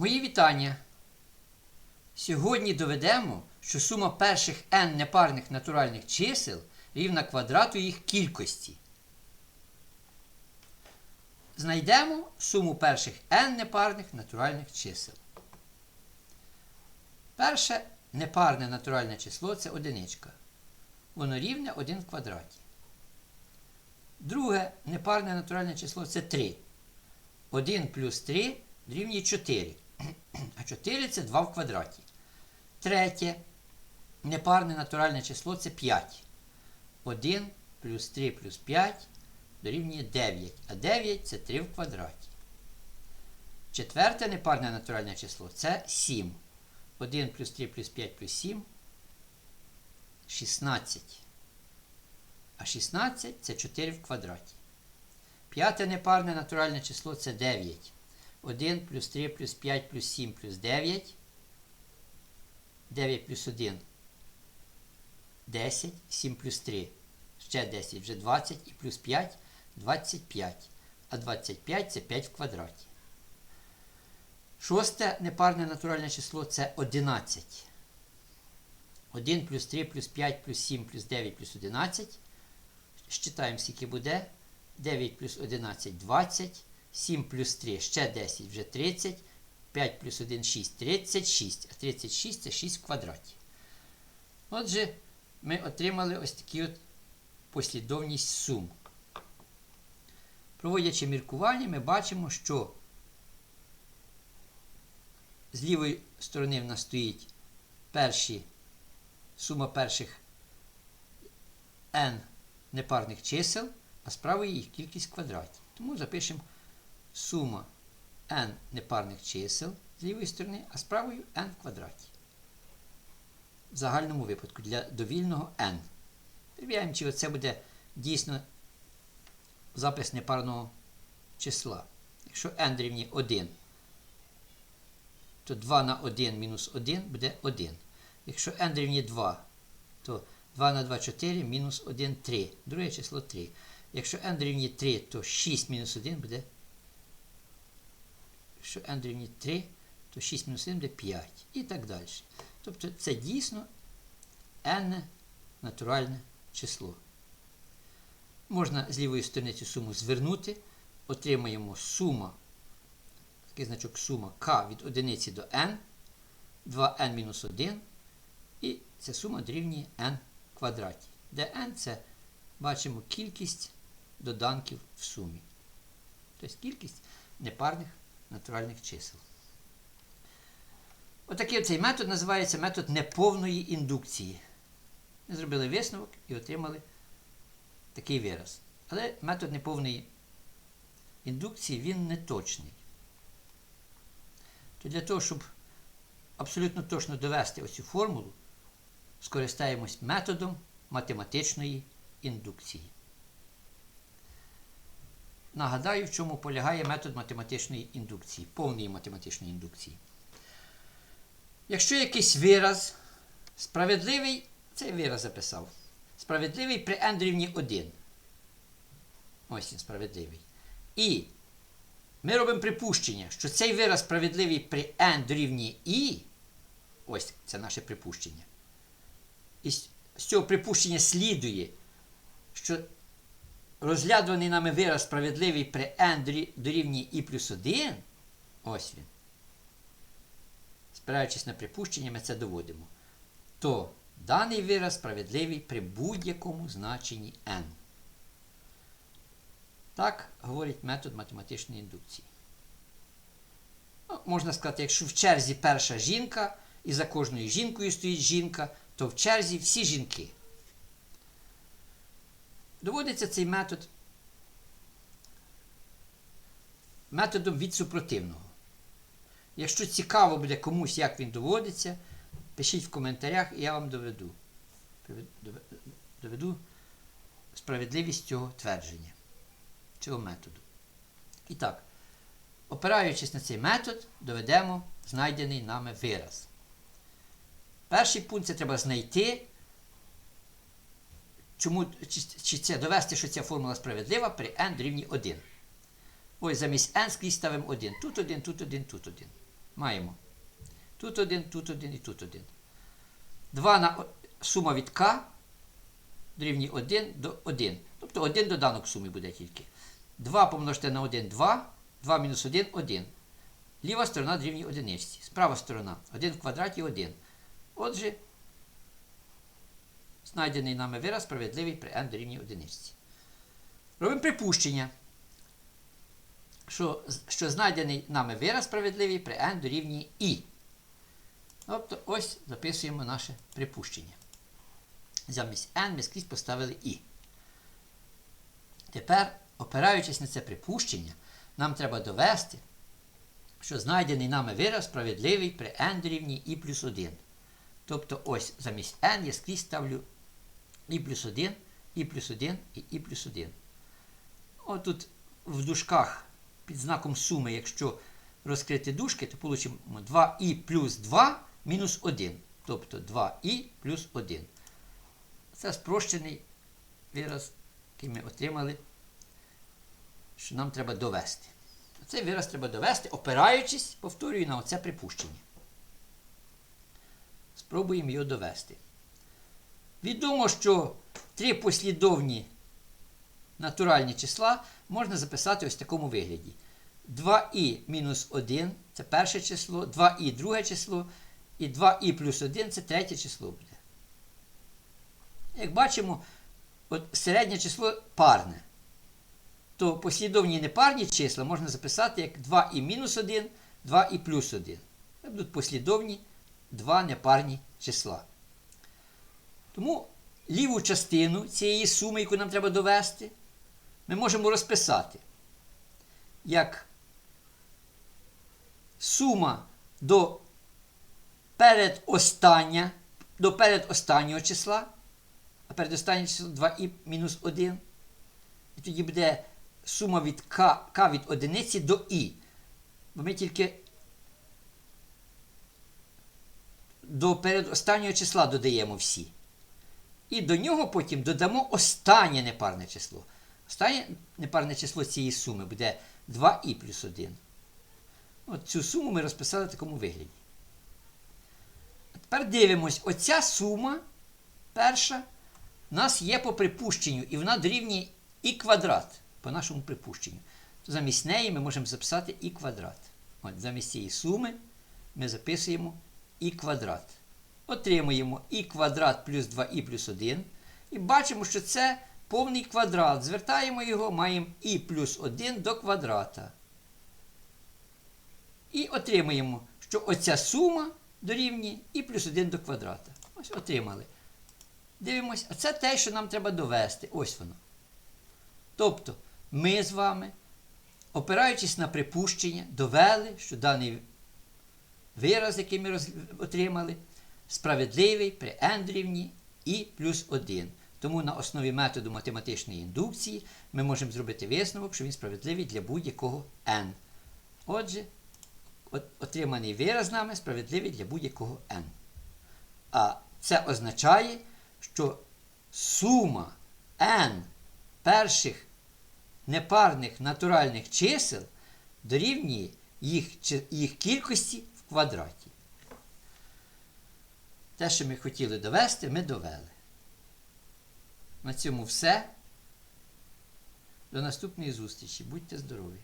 Мої вітання. Сьогодні доведемо, що сума перших n непарних натуральних чисел рівна квадрату їх кількості. Знайдемо суму перших n непарних натуральних чисел. Перше непарне натуральне число це одиничка. Воно рівне 1 в квадраті. Друге непарне натуральне число це 3. 1 плюс 3 дорівнює 4. А 4 це 2 в квадраті. Третє непарне натуральне число це 5. 1 плюс 3 плюс 5 дорівнює 9. А 9 це 3 в квадраті. Четверте непарне натуральне число це 7. 1 плюс 3 плюс 5 плюс 7 16. А 16 це 4 в квадраті. П'яте непарне натуральне число це 9. 1 плюс 3 плюс 5 плюс 7 плюс 9. 9 плюс 1 10. 7 плюс 3 ще 10, вже 20 і плюс 5 25. А 25 це 5 в квадраті. Шосте непарне натуральне число це 11. 1 плюс 3 плюс 5 плюс 7 плюс 9 плюс 11. Считаємо, скільки буде. 9 плюс 11 20. 7 плюс 3 ще 10, вже 30. 5 плюс 1 6 36. А 36 це 6 в квадраті. Отже, ми отримали ось такі от послідовність сум. Проводячи міркування, ми бачимо, що з лівої сторони в нас стоїть перші, сума перших n непарних чисел, а з правої їх кількість квадратів. Тому запишемо сума n непарних чисел з лівої сторони, а з правою n в квадраті. В загальному випадку для довільного n. Перевіряємо, чи це буде дійсно запис непарного числа. Якщо n дорівнює 1, то 2 на 1 мінус 1 буде 1. Якщо n дорівнює 2, то 2 на 2 4 мінус 1 3. Друге число 3. Якщо n дорівнює 3, то 6 мінус 1 буде. Якщо n дорівнює 3, то 6 мінус 1 буде 5. І так далі. Тобто це дійсно n натуральне число. Можна з лівої сторони цю суму звернути. Отримаємо сума, такий значок сума k від 1 до n, 2n мінус 1. І ця сума дорівнює n квадраті. Де n це бачимо кількість доданків в сумі. Тобто кількість непарних натуральних чисел. Отакий цей метод називається метод неповної індукції. Ми зробили висновок і отримали такий вираз. Але метод неповної індукції він не точний. То для того, щоб абсолютно точно довести оцю формулу, скористаємось методом математичної індукції. Нагадаю, в чому полягає метод математичної індукції, повної математичної індукції. Якщо якийсь вираз справедливий, цей вираз записав. Справедливий при n рівні 1. Ось він справедливий. І ми робимо припущення, що цей вираз справедливий при n дорівнює і. Ось це наше припущення. І з цього припущення слідує, що розглядуваний нами вираз справедливий при n дорівнює і плюс 1. Ось він. Спираючись на припущення, ми це доводимо. То даний вираз справедливий при будь-якому значенні n. Так говорить метод математичної індукції. Ну, можна сказати, якщо в черзі перша жінка, і за кожною жінкою стоїть жінка, то в черзі всі жінки. Доводиться цей метод методом від супротивного. Якщо цікаво буде комусь, як він доводиться, пишіть в коментарях, і я вам доведу. Доведу справедливість цього твердження, цього методу. І так, опираючись на цей метод, доведемо знайдений нами вираз. Перший пункт це треба знайти, чому, чи, чи це довести, що ця формула справедлива при n дорівнює 1. Ось замість n скрізь ставимо 1. Тут 1, тут 1, тут 1. маємо тут один, тут один і тут один. 2 на сума від k дорівнює 1 до 1. Тобто один доданок суми буде тільки. 2 помножити на 1 2, 2 мінус 1 1. Ліва сторона дорівнює одиничці. Справа сторона 1 в квадраті 1. Отже, знайдений нами вираз справедливий при n дорівнює одиничці. Робимо припущення, що, що знайдений нами вираз справедливий при n дорівнює і. Тобто ось записуємо наше припущення. Замість n ми скрізь поставили і. Тепер, опираючись на це припущення, нам треба довести, що знайдений нами вираз справедливий при n дорівнює і плюс 1. Тобто ось замість n я скрізь ставлю і плюс 1, і плюс 1 і і плюс 1. Отут в дужках під знаком суми, якщо розкрити дужки, то получимо 2і плюс 2 мінус 1. Тобто 2і плюс 1. Це спрощений вираз, який ми отримали, що нам треба довести. Цей вираз треба довести, опираючись, повторюю, на оце припущення. Спробуємо його довести. Відомо, що три послідовні натуральні числа можна записати ось в такому вигляді. 2і мінус 1 це перше число, 2і друге число, і 2і плюс 1 це третє число буде. Як бачимо, от середнє число парне. То послідовні непарні числа можна записати як 2і мінус 1, 2і плюс 1. Це будуть послідовні два непарні числа. Тому ліву частину цієї суми, яку нам треба довести, ми можемо розписати як сума до передостання, до передостаннього числа, а передостаннє число 2і мінус 1. І тоді буде сума від k, k від одиниці до і. Бо ми тільки до передостаннього числа додаємо всі. І до нього потім додамо останнє непарне число. Останнє непарне число цієї суми буде 2і плюс 1. От цю суму ми розписали в такому вигляді. Тепер дивимось, оця сума перша у нас є по припущенню, і вона дорівнює і квадрат по нашому припущенню. Замість неї ми можемо записати і квадрат. От замість цієї суми ми записуємо і квадрат. Отримуємо і квадрат плюс 2і плюс 1. І бачимо, що це повний квадрат. Звертаємо його, маємо і плюс 1 до квадрата. І отримуємо, що оця сума дорівнює і плюс 1 до квадрата. Ось отримали. Дивимось, а це те, що нам треба довести. Ось воно. Тобто, ми з вами, опираючись на припущення, довели, що даний вираз, який ми отримали, справедливий при n дорівні і плюс 1. Тому на основі методу математичної індукції ми можемо зробити висновок, що він справедливий для будь-якого n. Отже, от, отриманий вираз нами справедливий для будь-якого n. А це означає, що сума n перших непарних натуральних чисел дорівнює їх, їх кількості в квадраті. Те, що ми хотіли довести, ми довели. На цьому все. До наступної зустрічі. Будьте здорові!